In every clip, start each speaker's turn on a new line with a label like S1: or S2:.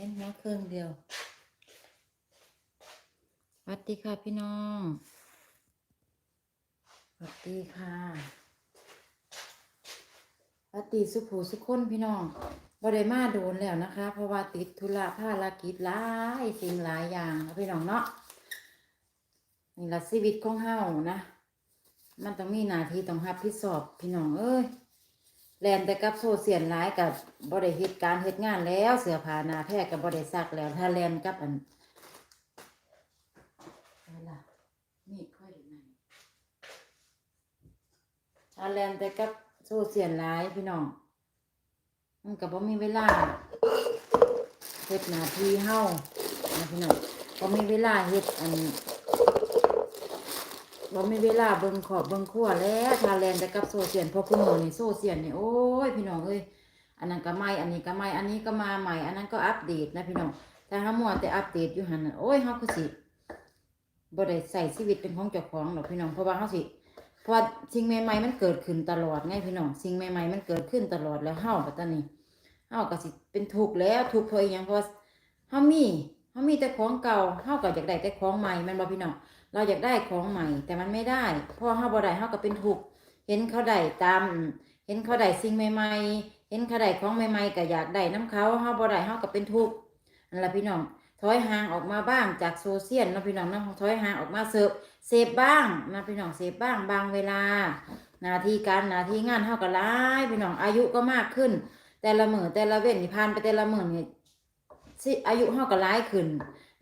S1: เห็นหัวเครื่องเดียวสวัสดีค่ะพี่น้องสวัสดีค่ะสวัสดีสุภูสุขคนพี่น้องบริมาโดนแล้วนะคะ เพราะว่าติดธุระภารกิจหลายสิ่งหลายอย่างพี่น้องเนาะนี่ละชีวิตของเฮานะ มันต้องมีหน้าที่ต้องรับผิดชอบพี่น้องเอ้ย แลนแต่กับโซเชียลหลายกับบริเหตุการเฮ็ดงานแล้ว เสือผานาแพรกับบริซักแล้ว ถ้าแลนกับอันอะไรล่ะมีดค่อยดูหน่อยถ้าแลนแต่กับโซเชียลหลายพี่น้องมันก็บ่มีเวลาเฮ็ดนาทีเฮานะพี่น้องบ่มีเวลาเฮ็ดอัน บ่มีเวลาเบิ่งขอบเบิ่งขั้วแล้วทาแลนแต่กับโซเชียลเพราะคุณหมอนี่โซเชียลนี่โอ้ยพี่น้องเอ้ยอันนั้นก็ใหม่อันนี้ก็ใหม่อันนี้ก็มาใหม่ อันนั้นก็อัปเดตนะพี่น้องถ้าเฮามัวแต่อัปเดตอยู่หั่นน่ะโอ้ยเฮาคือสิบ่ได้ใส่ชีวิตเป็นของเจ้าของหรอกพี่น้องเพราะว่าเฮาสิเพราะว่าสิ่งใหม่ๆมันเกิดขึ้นตลอดไงพี่น้องสิ่งใหม่ๆมันเกิดขึ้นตลอดแล้วเฮาปัตตานีเฮาก็สิเป็นทุกข์แล้วทุกข์เพราะอีหยังเพราะเฮามีเฮามีแต่ของเก่าเฮาก็อยากได้แต่ของใหม่แม่นบ่พี่น้อง เราอยากได้ของใหม่ แต่มันไม่ได้พราะเฮาบ่ได้เฮาก็เป็นทุกข์เห็นเขาได้ตาม เห็นเขาได้สิ่งใหม่ ๆ เห็นเขาได้ของใหม่ ๆก็อยากได้น้ำเขาเฮาบ่ได้เฮาก็เป็นทุกข์นั่นละพี่น้องถอยห่างออกมาบ้างจากโซเชียลนะพี่น้องนะถอยห่างออกมาเสพเสพบ้างนะพี่น้องเสพบ้างบางเวลาหน้าที่การหน้าที่งานเฮาก็หลายพี่น้องอายุก็มากขึ้น แต่ละมื้อแต่ละเว้นนี่ผ่านไปแต่ละมื้อนี่อายุเฮาก็หลายขึ้น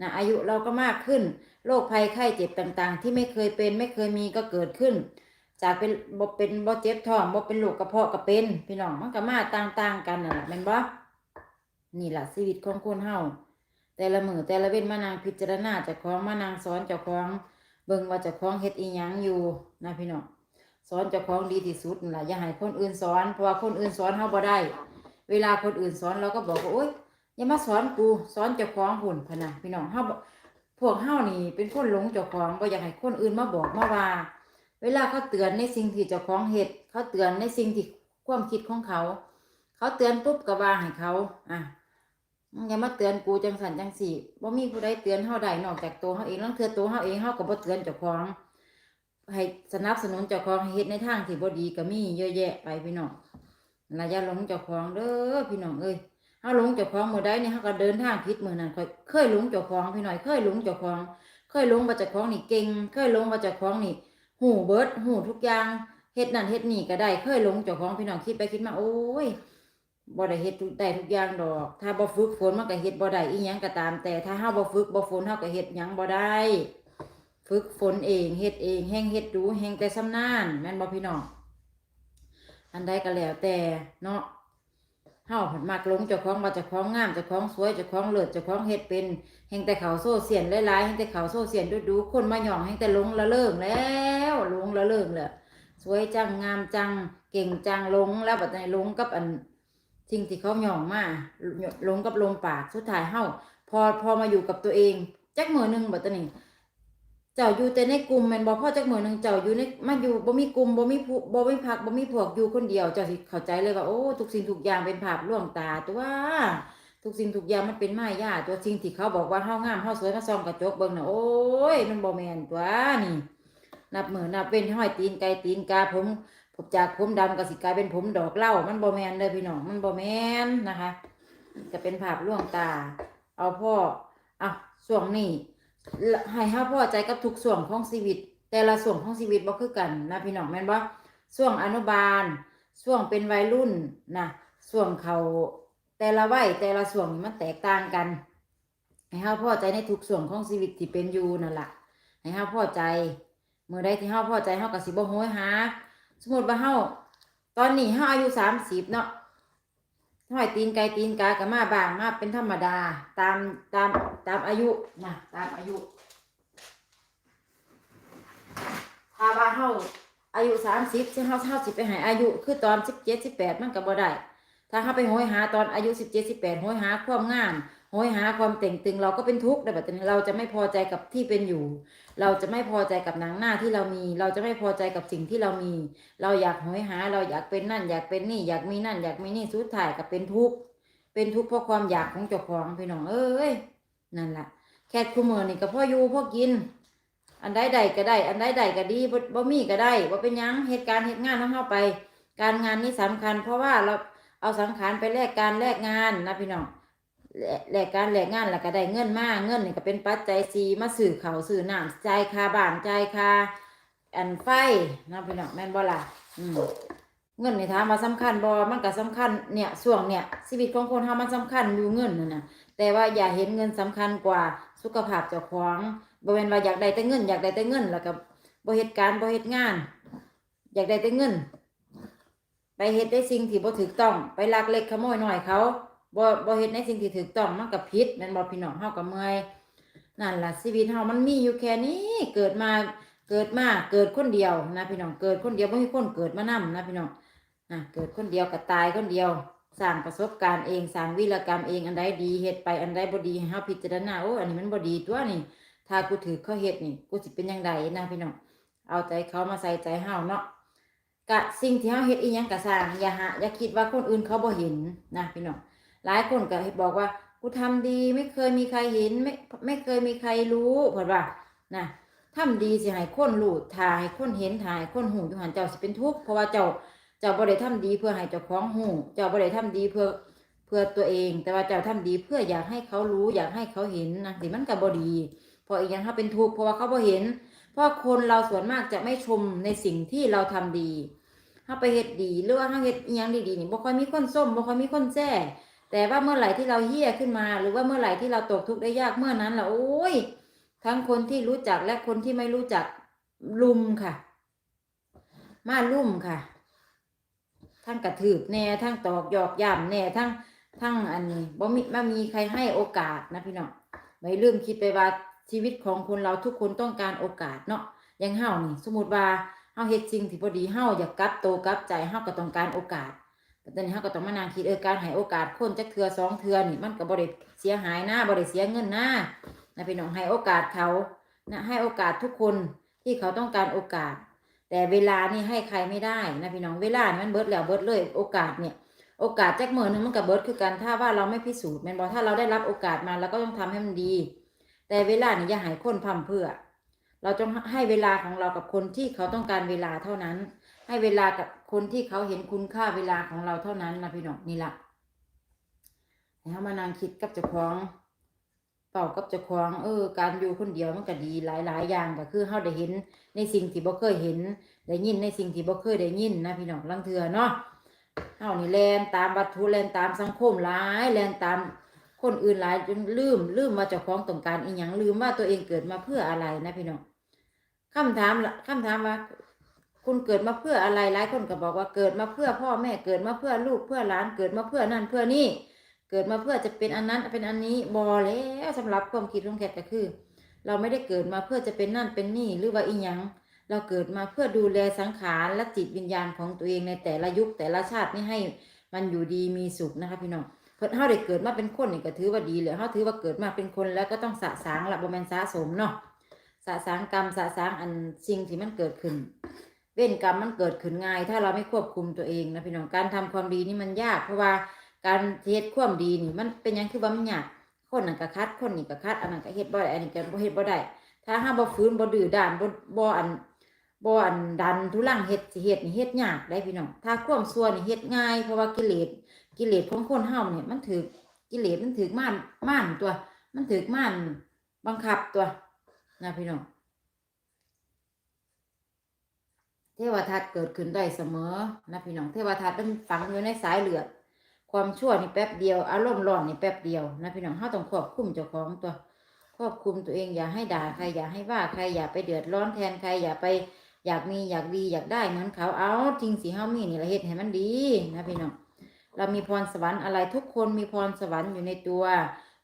S1: นะอายุเราก็มากขึ้น โรคภัยไข้เจ็บต่างๆ ที่ไม่เคยเป็นไม่เคยมีก็เกิดขึ้น จากเป็นบ่เป็นบ่เจ็บท้องบ่เป็นโรคกระเพาะก็เป็น พี่น้องมันก็มาต่าง ๆ กันน่ะแม่นบ่นี่ล่ะชีวิตของคนเฮาแต่ละมือแต่ละเว้นมานางพิจารณาเจ้าของมานางสอนเจ้าของเบิ่งว่าเจ้าของเฮ็ดอีหยังอยู่นะพี่น้องสอนเจ้าของดีที่สุดล่ะอย่าให้คนอื่นสอนเพราะว่าคนอื่นสอนเฮาบ่ได้ เวลาคนอื่นสอนเราก็บอกว่าโอ๊ยอย่ามาสอนกูสอนเจ้าของพุ่นพะนะพี่น้องเฮา พวกเฮานี่เป็นคนหลงเจ้าของบ่อยากให้คนอื่นมาบอกมาว่า เวลาเขาเตือนในสิ่งที่เจ้าของเฮ็ดเขาเตือนในสิ่งที่ความคิดของเขา เขาเตือนปุ๊บก็ว่าให้เขา อะมึงอย่ามาเตือนกูจังสันจังสี่บ่มีผู้ใดเตือนเฮาได้นอกจากตัวเฮาเองลังเทื่อตัวเฮาเองเฮาก็บ่เตือนเจ้าของให้สนับสนุนเจ้าของให้เฮ็ดในทางที่บ่ดีก็มีเยอะแยะไปพี่น้องระย่าหลงเจ้าของเด้อพี่น้องเอ้ยาหลงเจ้าของมือใดเนี่ยเฮาก็เดินทางผิดมือนั้นค่อยเคยหลงเจ้าของพี่หน้อยเคยหลงเจ้าของ เคยหลงว่าเจ้าของนี่เก่ง เคยหลงว่าเจ้าของนี่ หูเบิร์ดหูทุกอย่างเฮ็ดนั่นเฮ็ดนี่ก็ได้ เคยหลงเจ้าของพี่น้องคิดไปคิดมาโอ้ยบ่ได้เฮ็ดทุกได้ทุกอย่างดอก ถ้าบ่ฝึกฝนมันก็เฮ็ดบ่ได้อีหยังก็ตาม แต่ถ้าเฮาบ่ฝึกบ่ฝนเฮาก็เฮ็ดหยังบ่ได้ ฝึกฝนเองเฮ็ดเองแฮงเฮ็ดดูแฮงแต่ชำนาญแม่นบ่พี่น้องอันใดก็แล้วแต่เนาะ เฮาผันมักหลงเจ้าของว่าเจ้าของงามเจ้าของสวยเจ้าของเลิศเจ้าของเฮ็ดเป็นแห่งแต่เขาโซ่เสียนหลายๆแห่งแต่เขาโซ่เสียนดูดูคนมาหย่องแห่งแต่หลงละเลิงแล้วหลงละเลิงแหละสวยจังงามจังเก่งจังหลงแล้วบัดนี้หลงกับอันสิ่งที่เขาหย่องมาหลงกับลมปากสุดท้ายเฮาพอพอมาอยู่กับตัวเองจักมือหนึงบัดนี้ เจ้าอยู่แต่ในกลุ่มแม่นบ่พ่อจักมื้อหนึงเจ้าอยู่ในมาอยู่บ่มีกลุ่มบ่มีผู้บ่มีพักบ่มีพวกอยู่คนเดียวเจ้าสิเข้าใจเลยว่าโอ้ทุกสิ่งทุกอย่างเป็นภาพลวงตาตัวทุกสิ่งทุกอย่างมันเป็นมายาตัวสิ่งที่เขาบอกว่าเฮางามเฮาสวยมาส่องกระจกเบิ่งน่ะโอ้ยมันบ่แม่นตัวนี่ นับมือนับเว้นห้อยตีนไก่ตีนกาผมผมจากผมดำก็สิกลายเป็นผมดอกเหล้ามันบ่แม่นเด้อพี่น้องมันบ่แม่นนะคะจะเป็นภาพล่วงตา เอาพ่อเอาช่วงนี้ ให้เฮาพอใจกับทุกส่วนของชีวิต แต่ละส่วนของชีวิตบ่คือกันนะพี่น้องแม่นบ่ช่วงอนุบาลช่วงเป็นวัยรุ่นนะช่วงเขาแต่ละวัยแต่ละส่วนมันแตกต่างกัน ให้เฮาพอใจในทุกส่วนของชีวิตที่เป็นอยู่นั่นล่ะให้เฮาพอใจเมื่อใดที่เฮาพอใจเฮาก็สิบ่โหยหาสมมุติว่าเฮาตอนนี้เฮาอายุ30เนาะห้อยตีนไก่ตีนกากับมาบางมาเป็นธรรมดา ตามตาม ตามอายุนะตามอายุ ถ้าว่าเฮาอายุสามสิบซึ่งเฮาเฮาสิไปหายอายุ คือตอนสิบเจ็ดสิบแปดมันก็บ่ได้ถ้าเฮาไปโหยหาตอนอายุสิบเจ็ดสิบแปดโหยหาความงามโหยหาความเต่งตึงเราก็เป็นทุกข์ได้แบบนี้เราจะไม่พอใจกับที่เป็นอยู่ เราจะไม่พอใจกับหนังหน้าที่เรามี เราจะไม่พอใจกับสิ่งที่เรามี เราอยากโหยหา เราอยากเป็นนั่น อยากเป็นนี่ อยากมีนั่น อยากมีนี่สุดท้ายก็เป็นทุกข์เป็นทุกข์เพราะความอยากของเจ้าของพี่น้องเอ้ย นั่นละแค่คู่มือนี่ก็พ่ออยู่พ่อกิน อันใดใดก็ได้ อันใดใดก็ดีบ่มีก็ได้บ่เป็นยังเหตุการณ์เหตุงานของเฮาไป การงานนี้สำคัญ เพราะว่าเราเอาสังขารไปแลกการแลกงานนะพี่น้องแลกการแลกงานแล้วก็ได้เงินมากเงินนี่ก็เป็นปัจจัยสีมาซื้อเขาวซื้อน้ำจ่ายค่าบ้านจ่ายค่าอันไฟนะพี่น้องแม่นบ่ล่ะอืม เงินนี่ถามว่าสำคัญบ่มันก็สำคัญเนี่ยช่วงเนี่ยชีวิตของคนเฮามันสำคัญอยู่เงินนั่นน่ะแต่ว่าอย่าเห็นเงินสำคัญกว่าสุขภาพเจ้าของบ่แม่นว่าอยากได้แต่เงิน อยากได้แต่เงิน แล้วก็บ่เฮ็ดการบ่เฮ็ดงาน อยากได้แต่เงิน ไปเฮ็ดในสิ่งที่บ่ถูกต้อง ไปลักเล็กขโมยน้อยเขาบ่บ่เฮ็ดในสิ่งที่ถูกต้องมันก็ผิดแม่นบ่พี่น้องเฮาก็เมื่อยนั่นล่ะชีวิตเฮามันมีอยู่แค่นี้เกิดมาเกิดมาเกิดคนเดียวนะพี่น้องเกิดคนเดียวบ่มีคนเกิดมานํนะพี่น้อง นะเกิดคนเดียวก็ตายคนเดียวสร้างประสบการณ์เองสร้างวีรกรรมเองอันใดดีเฮ็ดไปอันใดบดีให้เฮาพิจารณาโอ้อันนี้มันบดีตัวนี่ ถ้ากูถือเขาเฮ็ดนี่ กูสิเป็นจังไดนะพี่น้องเอาใจเขามาใส่ใจเฮาเนาะกะสิ่งที่เฮาเฮ็ดอีหยังก็สร้างอย่าหาอย่าคิดว่าคนอื่นเขาบ่เห็นนะพี่น้องหลายคนก็บอกว่ากูทำดีไม่เคยมีใครเห็นไม่ไม่เคยมีใครรู้เพิ่นว่านะทำดีสิให้คนรู้ถ้าให้คนเห็นถ้าให้คนหูอยู่หันเจ้าสิเป็นทุกข์เพราะว่าเจ้า เจ้าบ่ได้ทำดีเพื่อให้เจ้าของหูเจ้าบ่ได้ทำดีเพื่อเพื่อตัวเอง แต่ว่าเจ้าทำดีเพื่ออยากให้เขารู้อยากให้เขาเห็นนะสิมันก็บ่ดีเพราะอีกอย่างเขาเป็นทุกข์เพราะว่าเขาบ่เห็น เพราะคนเราส่วนมากจะไม่ชมในสิ่งที่เราทำดีเฮาไปเฮ็ดดีหรือว่าเฮาเฮ็ดอีหยังดีๆนี่บ่ค่อยมีคนส้มบ่ค่อยมีคนแจ้แต่ว่าเมื่อไหร่ที่เราเหี้ยขึ้นมา หรือว่าเมื่อไหร่ที่เราตกทุกข์ได้ยากเมื่อนั้นล่ะโอ้ยทั้งคนที่รู้จักและคนที่ไม่รู้จักลุมค่ะ มาลุ่มค่ะ ทั้งกระถืบแน่ทั้งตอกหยอกย่ำแน่ทั้งทั้งอันนี้บ่มีไม่มีใครให้โอกาสนะพี่น้องไม่ลืมคิดไปว่าชีวิตของคนเราทุกคนต้องการโอกาสเนาะย่างเฮานี่ สมมติว่าเฮาเฮ็ดสิ่งที่บ่ดีเฮาอยากกลับโตกลับใจเฮาก็ต้องการโอกาสแต่ตอนนี้เฮาก็ต้องมานั่งคิดเออการให้โอกาสคนจักเทื่อสองเทื่อนี่มันก็บ่ได้เสียหายหนะบ่ได้เสียเงินหนะนะพี่น้องให้โอกาสเขานะให้โอกาสทุกคนที่เขาต้องการโอกาส แต่เวลานี่ให้ใครไม่ได้นะพี่น้องเวลานี่มันเบิดแล้วเบิดเลยโอกาสเนี่ย โอกาสแจ็คเมอร์นึงมันกับเบิดคือกันถ้าว่าเราไม่พิสูจน์แมนบอกถ้าเราได้รับโอกาสมาเราก็ต้องทำให้มันดี แต่เวลานี่อย่าหายคนพร่ำเพื่อ เราต้องให้เวลาของเรากับคนที่เขาต้องการเวลาเท่านั้น ให้เวลากับคนที่เขาเห็นคุณค่าเวลาของเราเท่านั้นนะพี่น้องนี่ละให้เขามานั่งคิดกับเจ้าของ เป่ากับเจ้าของเออ การอยู่คนเดียวมันก็ดีหลาย ๆ อย่างก็คือเขาได้เห็นในสิ่งที่บ่เคยเห็นได้ยินในสิ่งที่บ่เคยได้ยินนะพี่น้องลังเทือเนาะเฮานี่แลนตามวัตถุแลนตามสังคมหลายแลนตามคนอื่นหลายจนลืมลืมว่าเจ้าของต้องการอีหยังลืมว่าตัวเองเกิดมาเพื่ออะไรนะพี่น้องคำถามละคำถามว่า คุณเกิดมาเพื่ออะไรหลายคนก็บอกว่าเกิดมาเพื่อพ่อแม่เกิดมาเพื่อลูกเพื่อหลานเกิดมาเพื่อนั่นเพื่อนี่ เกิดมาเพื่อจะเป็นอันนั้นเป็นอันนี้บอแล้วสำหรับความคิดของแขกก็คือ เราไม่ได้เกิดมาเพื่อจะเป็นนั่นเป็นนี่หรือว่าอีหยังเราเกิดมาเพื่อดูแลสังขารและจิตวิญญาณของตัวเองในแต่ละยุคแต่ละชาตินี่ให้มันอยู่ดีมีสุขนะคะพี่น้องเพิ่นเฮาได้เกิดมาเป็นคนนี่ก็ถือว่าดีเลยเฮาถือว่าเกิดมาเป็นคนแล้วก็ต้องสะสางละบ่แม่นสะสมเนาะสะสางกรรมสะสางอันสิ่งที่มันเกิดขึ้น เว้นกรรมมันเกิดขึ้นง่าย ถ้าเราไม่ควบคุมตัวเองนะพี่น้องการทำความดีนี่มันยากเพราะว่า การเฮ็ดความดีนี่มันเป็นหยังคือว่ามันยากคนนั้นก็คัดคนนี้ก็คัดอันนั้นก็เฮ็ดบ่ได้อันนี้ก็บ่เฮ็ดบ่ได้ ถ้าห้าบ่ฟื้นบ่ดื้อด้านบ่บ่อันบ่อันดันทุลังเฮ็ดสิเฮ็ดนี่เฮ็ดยากได้พี่น้องถ้าความชั่วนี่เฮ็ดง่ายเพราะว่ากิเลสกิเลสของคนเฮาเนี่ยมันถือกิเลสมันถือม่านม่านตัว มันถือม่านบังคับตัวนะพี่น้องเทวทัตเกิดขึ้นได้เสมอนะพี่น้องเทวทัตมันฝังอยู่ในสายเลือด ความชั่วนี่แป๊บเดียวอารมณ์ร้อนนี่แป๊บเดียวนะพี่น้องเฮาต้องควบคุมเจ้าของตัว ควบคุมตัวเองอย่าให้ด่าใครอย่าให้ว่าใครอย่าไปเดือดร้อนแทนใครอย่าไปอยากมีอยากดีอยากได้เหมือนเขาเอาจริงสิเฮามีนี่ละเฮ็ดให้มันดีนะพี่น้องเรามีพรสวรรค์อะไรทุกคนมีพรสวรรค์อยู่ในตัว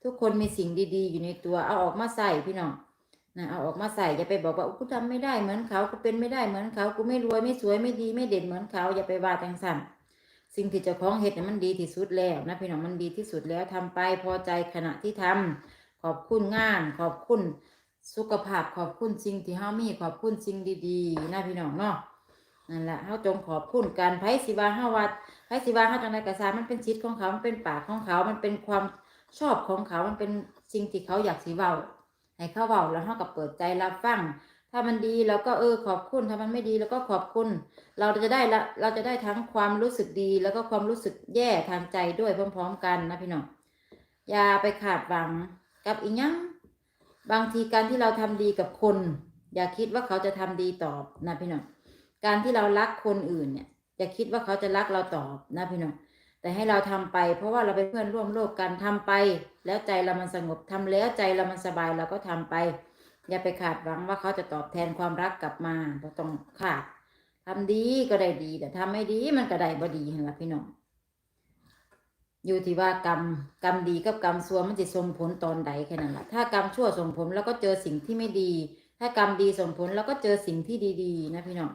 S1: ทุกคนมีสิ่งดีๆ อยู่ในตัวเอาออกมาใส่พี่น้องนะเอาออกมาใส่อย่าไปบอกว่ากูทำไม่ได้เหมือนเขากูเป็นไม่ได้เหมือนเขากูไม่รวยไม่สวยไม่ดีไม่เด่นเหมือนเขาอย่าไปว่าจังสั่น สิ่งที่เจ้าของเฮ็ดเนี่ยมันดีที่สุดแล้วนะพี่น้องมันดีที่สุดแล้วทำไปพอใจขณะที่ทำขอบคุณงาน ขอบคุณสุขภาพขอบคุณสิ่งที่เฮามีขอบคุณสิ่งดีๆนะพี่น้องเนาะนั่นแหละเฮาจงขอบคุณกันไผสิว่าเฮาว่าไผสิว่าเฮาจังไดก็ซามันเป็นสิทธิ์ของเขา มันเป็นปากของเขา มันเป็นความชอบของเขา มันเป็นสิ่งที่เขาอยากสิเว้าให้เขาเว้าแล้วเฮาก็เปิดใจรับฟัง ถ้ามันดีเราก็เออขอบคุณถ้ามันไม่ดีเราก็ขอบคุณ เราจะได้ละเราจะได้ทั้งความรู้สึกดี แล้วก็ความรู้สึกแย่ทางใจด้วยพร้อม ๆ กันนะพี่น้องอย่าไปขาดหวังกับอีกยังบางทีการที่เราทำดีกับคน อย่าคิดว่าเขาจะทำดีตอบนะพี่น้องการที่เรารักคนอื่นเนี่ยอย่าคิดว่าเขาจะรักเราตอบนะพี่น้องแต่ให้เราทำไป เพราะว่าเราเป็นเพื่อนร่วมโลกกันทำไป แล้วใจเรามันสงบทำแล้วใจเรามันสบายเราก็ทำไป อย่าไปขาดหวังว่าเขาจะตอบแทนความรักกลับมาเราต้องขาดทำดีก็ได้ดี แต่ทำไม่ดีมันก็ได้บ่ดีเห็นละพี่น้องอยู่ที่ว่ากรรมกรรมดีกับกรรมชั่วมันจะส่งผลตอนใดแค่นั้นแหละถ้ากรรมชั่วส่งผลแล้วก็เจอสิ่งที่ไม่ดี ถ้ากรรมดีส่งผลแล้วก็เจอสิ่งที่ดีๆ นะพี่น้อง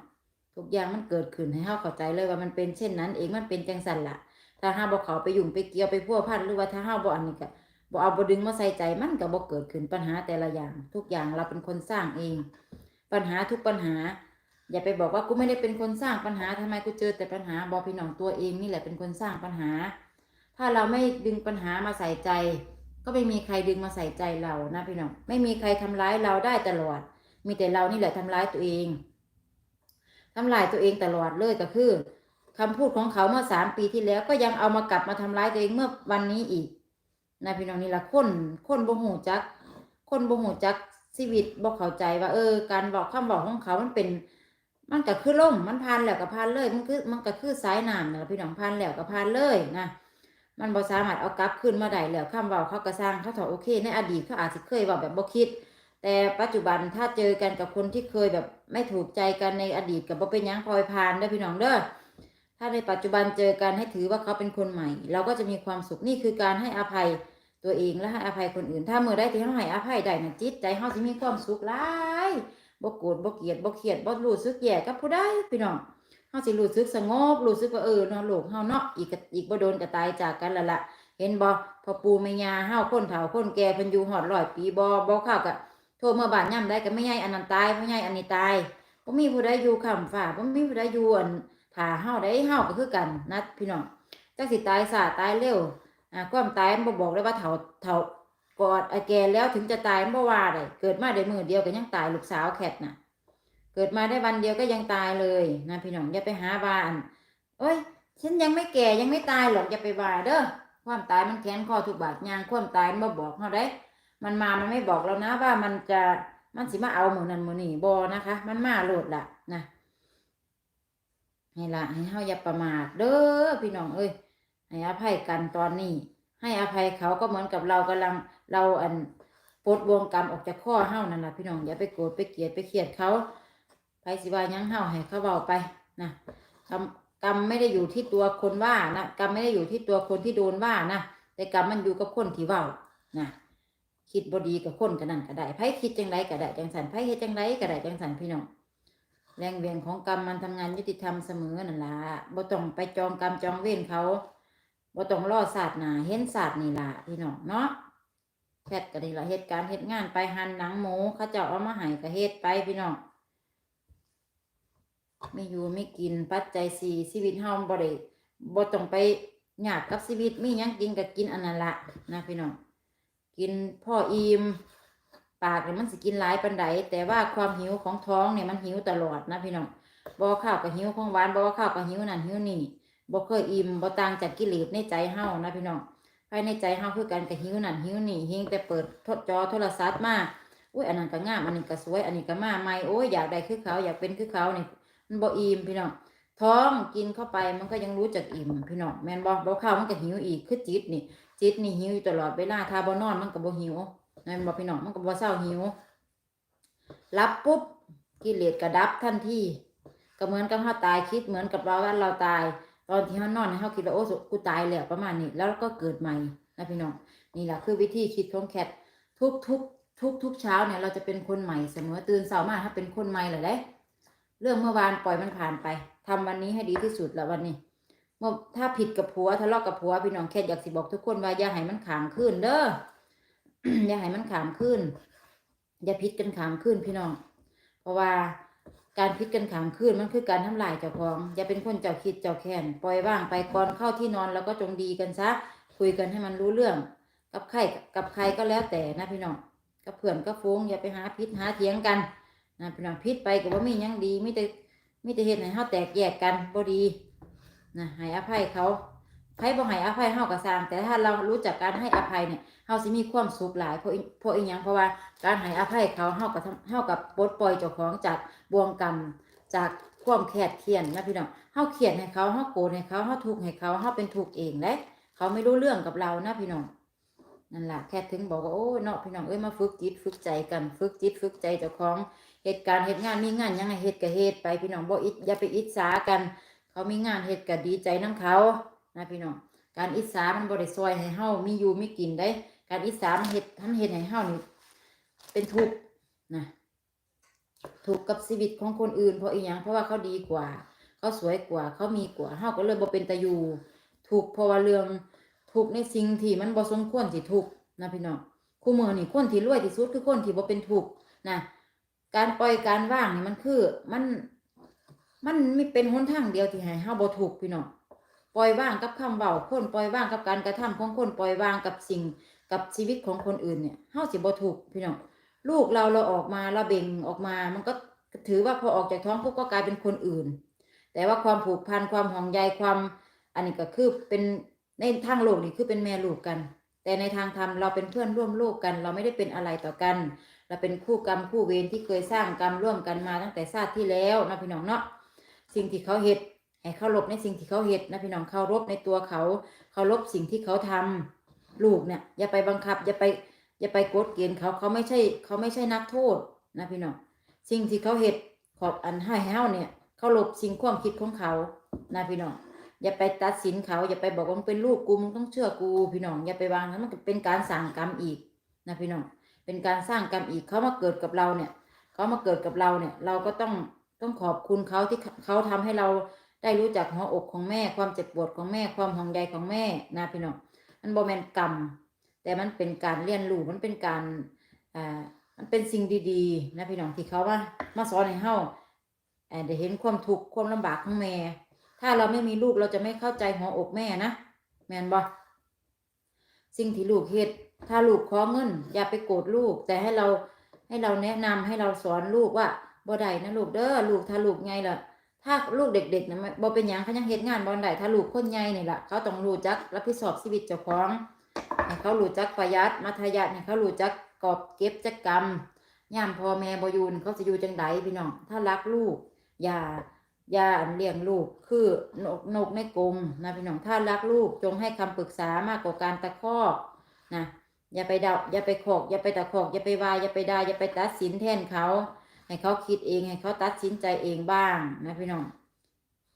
S1: ทุกอย่างมันเกิดขึ้นให้เฮาเข้าใจเลยว่ามันเป็นเช่นนั้น เองมันเป็นจังสันละถ้าห้าบ่เขาไปยุ่งไปเกี่ยวไปพัวพันหรือว่าถ้าห้าบ่อันนี้ก็ บ่เอาบ่ดึงมาใส่ใจมันก็บ่เกิดขึ้นปัญหาแต่ละอย่าง ทุกอย่างเราเป็นคนสร้างเอง ปัญหาทุกปัญหา อย่าไปบอกว่ากูไม่ได้เป็นคนสร้างปัญหาทำไมกูเจอแต่ปัญหาบอกพี่น้องตัวเองนี่แหละเป็นคนสร้างปัญหา ถ้าเราไม่ดึงปัญหามาใส่ใจ ก็ไม่มีใครดึงมาใส่ใจเรานะพี่น้องไม่มีใครทำร้ายเราได้ตลอด มีแต่เรานี่แหละทำร้ายตัวเองทำลายตัวเองตลอดเลยก็คือคำพูดของเขาเมื่อสามปีที่แล้วก็ยังเอามากลับมาทำร้ายตัวเองเมื่อวันนี้อีก นะพี่น้องนี่ละคนคนบ่หูจัก คนบ่หูจักชีวิตบ่เข้าใจว่า เออ การบอกคำบอกของเขามันเป็น มันก็คือล่มมันผ่านแล้วก็ผ่านเลย มันคือมันก็คือสายน้ำนะพี่น้องผ่านแล้วก็ผ่านเลยนะมันบ่สามารถเอากลับขึ้นมาได้แล้วคำเว้าเขาก็สร้างเขาถอโอเค ในอดีตเขาอาจจะเคยเว้าแบบบ่คิด แต่ปัจจุบันถ้าเจอกันกับคนที่เคยแบบไม่ถูกใจกันในอดีตกับบ่เป็นยังพลอยผ่านได้พี่น้องเด้อ ถ้าในปัจจุบันเจอกันให้ถือว่าเขาเป็นคนใหม่ เราก็จะมีความสุขนี่คือการให้อภัยตัวเองและให้อภัยคนอื่น ถ้าเมื่อใดที่เราให้อภัยได้นะจิตใจเราจะมีความสุขหลายบ่โกรธบ่เกลียดบ่เครียดบ่รู้สึกแย่กับผู้ใดพี่น้องเฮาสิรู้สึกสงบรู้สึกว่าเออนาะโลกเฮาเนาะอีกอีกบ่โดนก็ตายจากกันละละเห็นบ่พอปู่แม่ยาเฮาคนเฒ่าคนแก่เพิ่นอยู่ฮอดร้อยปีบ่บ่เข้าก็โทรเมื่อบานย่ำได้ก็ไม่ใหญ่อันนั้นตายไม่ใหญ่อันนี้ตายบ่มีผู้ใดอยู่คำฝ่าบ่มีผู้ใดอยู่อัน ถ่าเฮาได้เฮาก็คือกันนะพี่น้องจักสิตายสาตายเร็วอ่าความตายมันบ่บอกได้ว่าเฒ่าเฒ่ากอดไอแก่แล้วถึงจะตายมันบ่ว่าได้เกิดมาได้มือเดียวก็ยังตายลูกสาวแคทน่ะ เกิดมาได้วันเดียวก็ยังตายเลยนะพี่น้องอย่าไปหาว่าอันเอ้ยฉันยังไม่แก่ยังไม่ตายหรอกอย่าไปว่าเด้อความตายมันแค้นคอทุกบาดยางความตายมันบ่บอกเฮาได้ มันมามันไม่บอกเรานะว่ามันจะมันสิมาเอาหมือนั้นหมือนี่บอนะคะ มันมาโหลดละนะ ให้ละให้เฮาอย่าประมาทเด้อพี่น้องเอ้ยให้อภัยกันตอนนี้ ให้อภัยเขาก็เหมือนกับเรากำลังเราอันปลดวงกรรมออกจากข้อเฮานั่นแหละพี่น้องอย่าไปโกรธไปเกลียดไปเครียดเขาไปสิว่ายังเฮาให้เขาเบาไปนะกรรมกรรมไม่ได้อยู่ที่ตัวคนว่านะกรรมไม่ได้อยู่ที่ตัวคนที่โดนว่านะแต่กรรมมันอยู่กับคนที่เว้านะคิดบดีกับคนกันนั่นก็ได้ไผคิดจังไรก็ได้จังสันไผเฮ็ดจังไรก็ได้จังสันพี่น้อง แรงเวียนของกรรมมันทำงานยุติธรรมเสมอนั่นล่ะบ่ต้องไปจองกรรมจองเวรเขาบ่ต้องรอศาสตร์หนาเห็นศาสตร์นี่ล่ะพี่น้องเนาะแพทย์ก็ดีละเหตุการณ์เหตุงานไปหั่นหนังหมูเขาเจ้าเอามาให้ก็เฮ็ดไปพี่น้องไม่อยู่ไม่กินปัจจัยสี่ชีวิตเฮาบ่ได้บ่ต้องไปยากกับชีวิตมียังกินก็กินอันนั้นละนะพี่น้องกินพ่ออิ่ม ปากเนี่ยมันสิกินหลายปันไดแต่ว่าความหิวของท้องเนี่ยมันหิวตลอดนะพี่น้องบ่ข้าวกับหิวของหวานบ่ข้าวกับหิวนั่นหิวนี่บ่เคยอิ่มบ่ต่างจากกิเลสในใจเฮานะพี่น้องภายในใจเฮาคือกันกับหิวนั่นหิวนี่เฮงแต่เปิดทดจอโทรศัพท์มาอุ้ยอันนั้นก็งามอันนี้ก็สวย อันนี้ก็มาใหม่โอ้ยอยากได้คือเขาอยากเป็นคือเขาเนี่ยมันบ่อิ่มพี่น้องท้องกินเข้าไปมันก็ยังรู้จักอิ่มพี่น้องแม่นบ่บ่ข้าวมันก็หิวอีกคือจิตนี่จิตนี่หิวอยู่ตลอดเวลาถ้าบ่นอนมันก็บ่หิว นั่นบ่พี่น้องมันก็บ่เศร้าหิวรับปุ๊บกิเลสก็ดับทันทีก็เหมือนกับเฮาตายคิดเหมือนกับเราว่าเราตาย ตอนที่เฮานอนเฮาคิดว่าโอ้กูตายแล้วประมาณนี้ แล้วก็เกิดใหม่นะพี่น้องนี่แหละคือวิธีคิดของแคททุกทุกทุกทุกเช้าเนี่ยเราจะเป็นคนใหม่เสมอตื่นเช้ามาถ้าเป็นคนใหม่เลยเด้ เรื่องเมื่อวานปล่อยมันผ่านไปทำวันนี้ให้ดีที่สุดแล้ววันนี้เมื่อถ้าผิดกับผัวทะเลาะกับผัวพี่น้องแค่อยากสิบอกทุกคนว่าอย่าให้มันขามขึ้นเด้อ อย่าให้มันขามขึ้น อย่าผิดกันขามขึ้นพี่น้อง เพราะว่าการพิดกันขางคืนมันคือการทำลายเจ้าของ อย่าเป็นคนเจ้าคิดเจ้าแค้นปล่อยว่างไปก่อนเข้าที่นอนแล้วก็จงดีกันซะ คุยกันให้มันรู้เรื่อง กับใครกับใครก็แล้วแต่นะพี่น้องกับเพื่อนกับฟงอย่าไปหาพิษหาเถียงกันนะพี่น้องพิษไปก็บ่ามียังดีมิแต่มิแต่เฮ็ดให้เฮาแตกแยกกันบ่ดีนะให้อภัยเขา ใครบ่ให้อภัยเฮาก็สร้าง แต่ถ้าเรารู้จักการให้อภัยเนี่ยเฮาสิมีความสุขหลายเพราะเพราะอีหยังเพราะว่าการให้อภัยเขาเฮาก็ทำเฮากับปลดปล่อยเจ้าของจากบ่วงกรรมจากความแคดเคียนนะพี่น้องเฮาเคียดให้เขาเฮาโกรธให้เขาเฮาทุกข์ให้เขาเฮาเป็นทุกข์เองเด้เขาไม่รู้เรื่องกับเรานะพี่น้องนั่นแหละแค่ถึงบอกว่าโอ้เนาะพี่น้องเอ้ยมาฝึกจิตฝึกใจกันฝึกจิตฝึกใจเจ้าของเหตุการณ์เหตุงานมีงานยังไงเหตุก็เหตุไปพี่น้องบ่อิจอย่าไปอิจฉากัน เขามีงานเหตุก็ดีใจน้ำเขา นะพี่น้องการอิจฉามันบ่ได้ซอยให้เฮามีอยู่มีกินได้ การอิจฉามันเฮ็ดทำเฮ็ดให้เฮานี่เป็นทุกข์นะทุกข์กับชีวิตของคนอื่นเพราะอีหยังเพราะว่าเขาดีกว่า เขาสวยกว่า เขามีกว่าเฮาก็เลยบ่เป็นตาอยู่ทุกข์เพราะว่าเรื่องทุกข์ในสิ่งที่มันบ่สมควรสิทุกข์นะพี่น้องคู่มือนี่คนที่รวยที่สุดคือคนที่บ่เป็นทุกข์นะการปล่อยการว่างนี่มันคือ มัน มันไม่เป็นหนทางเดียวที่ให้เฮาบ่ทุกข์พี่น้อง ปล่อยว่างกับคำเว้าคนปล่อยว่างกับการกระทำของคนปล่อยว่างกับสิ่งกับชีวิตของคนอื่นเนี่ยเฮาสิบ่ทุกพี่น้องลูกเราเราออกมาเราเบ่งออกมา มันก็ถือว่าพอออกจากท้องปุ๊บก็กลายเป็นคนอื่น แต่ว่าความผูกพันความห่วงใยความ อันนี้ก็คือเป็นในทางโลกนี่คือเป็นแม่ลูกกัน แต่ในทางธรรมเราเป็นเพื่อนร่วมโลกกัน เราไม่ได้เป็นอะไรต่อกัน เราเป็นคู่กรรมคู่เวรที่เคยสร้างกรรมร่วมกันมาตั้งแต่ชาติที่แล้วนะพี่น้องเนาะสิ่งที่เขาเฮ็ด ให้เคารพในสิ่งที่เขาเฮ็ดนะพี่น้องเคารพในตัวเขาเคารพสิ่งที่เขาทำลูกเนี่ยอย่าไปบังคับอย่าไปอย่าไปกดเกณฑ์เขาเขาไม่ใช่เขาไม่ใช่นักโทษนะพี่น้องสิ่งที่เขาเฮ็ดขอบอันให้เฮาเนี่ยเคารพสิ่งความคิดของเขานะพี่น้องอย่าไปตัดสินเขาอย่าไปบอกว่ามึงเป็นลูกกูมึงต้องเชื่อกูพี่น้องอย่าไปวางนั้นมันเป็นการสร้างกรรมอีกนะพี่น้องเป็นการสร้างกรรมอีกเขามาเกิดกับเราเนี่ยเขามาเกิดกับเราเนี่ย เราก็ต้องต้องขอบคุณเขาที่เขาทำให้เรา ได้รู้จักหัวอกของแม่ ความเจ็บปวดของแม่ ความห่วงใยของแม่นะพี่น้องมันบ่แมนกรรม แต่มันเป็นการเรียนรู้มันเป็นการอ่ามันเป็นสิ่งดีๆ นะพี่น้องที่เขาว่ามาสอนให้เฮาเอ่อได้เห็นความทุกข์ความลำบากของแม่ ถ้าเราไม่มีลูกเราจะไม่เข้าใจหัวอกแม่นะแมนบ่สิ่งที่ลูกเฮ็ดถ้าลูกขอเงิน อย่าไปโกรธลูก แต่ให้เราให้เราแนะนำให้เราสอนลูกว่าบ่ได้นะลูกเด้อลูกถ้าลูกไงล่ะ ถ้าลูกเด็กๆนะม่บ่เป็นหยังเขายังเฮ็ดงานบ่ได้ถ้าลูกคนใหญ่นี่ล่ะเขาต้องรู้จักรับผิดชอบชีวิตเจ้าของให้เขารู้จักประหยัดมัธยัสถ์ให้เขารู้จักกอบเก็บจักกรรมย่ามพ่อแม่บ่อยู่นี่เขาสิอยู่จังไดพี่น้องถ้ารักลูก อย่าอย่าเลี้ยงลูกคือนกนกในกรงนะพี่น้องถ้ารักลูกจงให้คำปรึกษามากกว่าการตะคอกนะอย่าไปเดาอย่าไปขอกอย่าไปตะคอกอย่าไปวายอย่าไปด่าอย่าไปตัดสินแทนเขา ให้เขาคิดเองให้เขาตัดสินใจเองบ้างนะพี่น้อง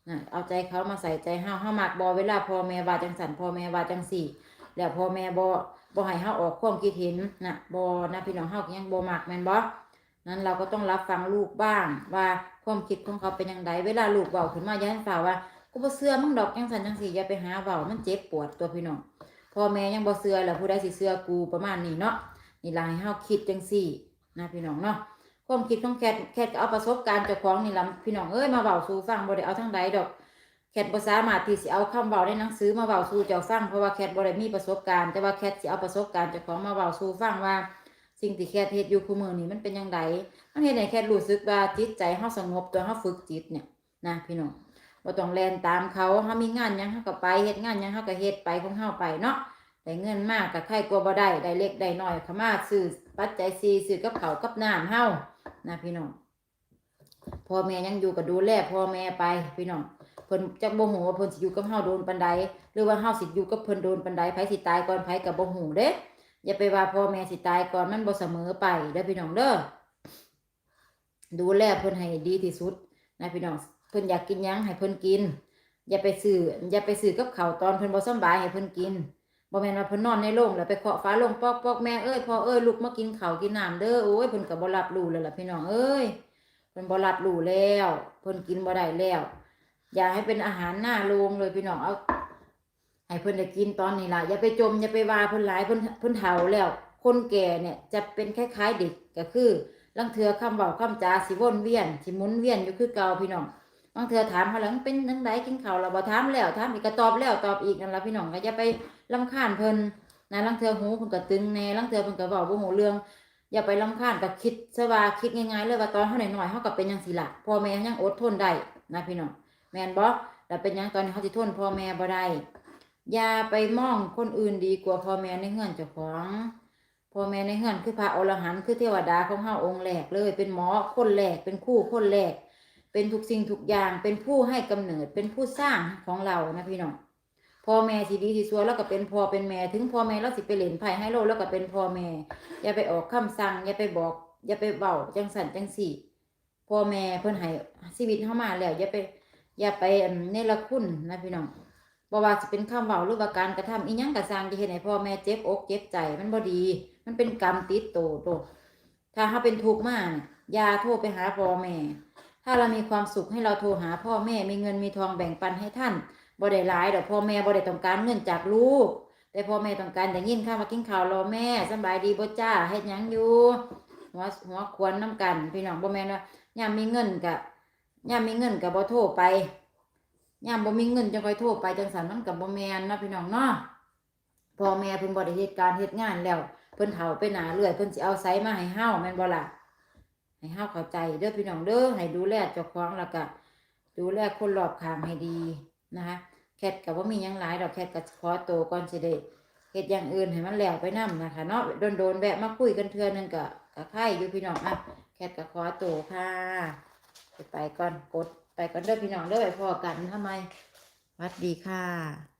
S1: นะเอาใจเขามาใส่ใจเฮาเฮามักบอเวลาพ่อแม่ว่าจังสันพ่อแม่ว่าจังสี่ แล้วพ่อแม่บอบอให้เฮาออกความคิดเห็นนะบอนะพี่น้องเฮายังบอมักแมนบอนั้นเราก็ต้องรับฟังลูกบ้าง ว่าความคิดของเขาเป็นอย่างไรเวลาลูกเบาขึ้นมาย่าให้ฝ่าว่ากูบ่เชื่อมึงดอกจังสันจังสี่อย่าไปหาเบามันเจ็บปวดตัวพี่น้องพ่อแม่ยังบ่เชื่อแล้วผู้ใดสิเชื่อกูประมาณนี้เนาะนี่ล่ะให้าคิดจังซี่นะพี่น้องเนาะ ความคิดของแคทแคทก็เอาประสบการณ์เจ้าของนี่ล่ะพี่น้องเอ้ยมาเว้าสู่ฟังบ่ได้เอาทางใดดอก แคทบ่สามารถที่สิเอาคำเว้าในหนังสือมาเว้าสู่เจ้าฟังเพราะว่าแคทบ่ได้มีประสบการณ์แต่ว่าแคทสิเอาประสบการณ์เจ้าของมาเว้าสู่ฟังว่า สิ่งที่แคทเฮ็ดอยู่คู่มือนี่มันเป็นจังไดมันเฮ็ดให้แค่รู้สึกว่าจิตใจเฮาสงบตัวเฮาฝึกจิตเนี่ยนะพี่น้องบ่ต้องแล่นตามเขาเฮามีงานหยังเฮาก็ไปเฮ็ดงานหยังเฮาก็เฮ็ดไปของเฮาไปเนาะได้เงินมากก็ใครกลัวบ่ได้ได้เล็กได้น้อยขมาซื้อปัจจัย4ซื้อกับเขากับน้ำเฮา นะพี่น้องพ่อแม่ยังอยู่ก็ดูแลพ่อแม่ไปพี่น้องเพิ่นจักบ่ฮู้ว่าเพิ่นสิอยู่กับเฮาโดนปานใดหรือว่าเฮาสิอยู่กับเพิ่นโดนปานใดไผสิตายก่อนไผก็บ่ฮู้เด้อย่าไปว่าพ่อแม่สิตายก่อนมันบ่เสมอไปเด้อพี่น้องเด้อดูแลเพิ่นให้ดีที่สุดนะพี่น้องเพิ่นอยากกินหยังให้เพิ่นกิน อย่าไปซื้ออย่าไปซื้อกับข้าวตอนเพิ่นบ่สบายให้เพิ่นกิน บ่แม่นว่าเพิ่นนอนในโรงแล้วไปเคาะฟ้าโรงปอกปอกแม่เอ้ยพ่อเอ้ยลุกมากินข้าวกินน้ำเด้อโอ้ยเพิ่นก็บ่รับรู้แล้วล่ะพี่น้องเอ้ยเพิ่นบ่รับรู้แล้วเพิ่นกินบ่ได้แล้ว อย่าให้เป็นอาหารหน้าโรงเลยพี่น้องเอาให้เพิ่นได้กินตอนนี้ล่ะอย่าไปจมอย่าไปว่าเพิ่นหลายเพิ่นเพิ่นเฒ่าแล้ว คนแก่เนี่ยจะเป็นคล้ายๆเด็กก็คือลังเทือคำเว้าคำจาสิวนเวียนสิหมุนเวียนอยู่คือเก่าพี่น้องบางเทือถามเขาแล้วมันเป็นนังไดกินข้าวแล้วบ่ถามแล้วถามอีกก็ตอบแล้วตอบอีกนั่นล่ะพี่น้องก็อย่าไป รำคาญเพิ่นนะลังเทือหูเพิ่นก็ตึงแน่ลังเทือเพิ่นก็เว้าบ่ฮู้เรื่อง อย่าไปรำคาญก็คิดซะว่าคิดง่ายๆเลยว่าตอนเฮาน้อยๆเฮาก็เป็นจังซี่ล่ะพ่อแม่ยังอดทนได้นะพี่น้องแม่นบ่แล้วเป็นหยังตอนนี้เขาสิทนพ่อแม่บ่ได้อย่าไปมองคนอื่นดีกว่าพ่อแม่ในเฮือนเจ้าของพ่อแม่ในเฮือนคือพระอรหันต์คือเทวดาของเฮาองค์แรกเลย เป็นหมอคนแรกเป็นคู่คนแรกเป็นทุกสิ่งทุกอย่างเป็นผู้ให้กำเนิดเป็นผู้สร้างของเรานะพี่น้อง พ่อแม่สิดีสิซัวแล้วก็เป็นพ่อเป็นแม่ถึงพ่อแม่เราสิไปเล่นไพ่ให้โลกแล้วก็เป็นพ่อแม่ อย่าไปออกคำสั่ง อย่าไปบอก อย่าไปเบาจังสันจังสี่พ่อแม่เพิ่นให้ชีวิตเข้ามาแล้วอย่าไป อย่าไปเนรคุณนะพี่น้องบ่ว่าสิเป็นคำเว้าหรือว่าการกระทำอีหยังก็สร้างที่เฮ็ดให้พ่อแม่เจ็บอกเจ็บใจมันบ่ดี มันเป็นกรรมติดโตโตถ้าเฮาเป็นทุกข์มากอย่าโทรไปหาพ่อแม่ ถ้าเรามีความสุขให้เราโทรหาพ่อแม่มีเงินมีทองแบ่งปันให้ท่าน บ่ได้หลายดอกพ่อแม่บ่ได้ต้องการเงินจากลูก แต่พ่อแม่ต้องการได้ยินข้าวมากินข้าวรอแม่สบายดีบ่จ้าเฮ็ดหยังอยู่หัวหัวควรน้ำกัน พี่น้องบ่แม่นว่ายามมีเงินกะยามมีเงินกะบ่โทรไปยามบ่มีเงินจังค่อยโทรไปจังสันมันกับบ่แม่นนะพี่น้องเนาะพ่อแม่เพิ่นบ่ได้เฮ็ดการเฮ็ดงานแล้ว เพิ่นเฒ่าไปหนาเรื่อยเพิ่นสิเอาไสมาให้เฮาแม่นบ่ล่ะให้เฮาเข้าใจเด้อพี่น้องเด้อให้ดูแลเจ้าของแล้วก็ดูแลคนรอบข้างให้ดีนะคะ แคทกับว่ามียังหลายดอกแคทกับขอโตวก่อนสิได้เฮ็ดอย่างอื่นให้มันแล้วไปนํนะคะเนาะโดนโดนแวะมาคุยกันเทื่อนึงกับกับไข่อยู่พี่น้องอะแคทกับขอตัวค่ะไปก่อนกดไปก่อนเด้อพี่น้องเด้อไปพอกันทำไมวัดดีค่ะ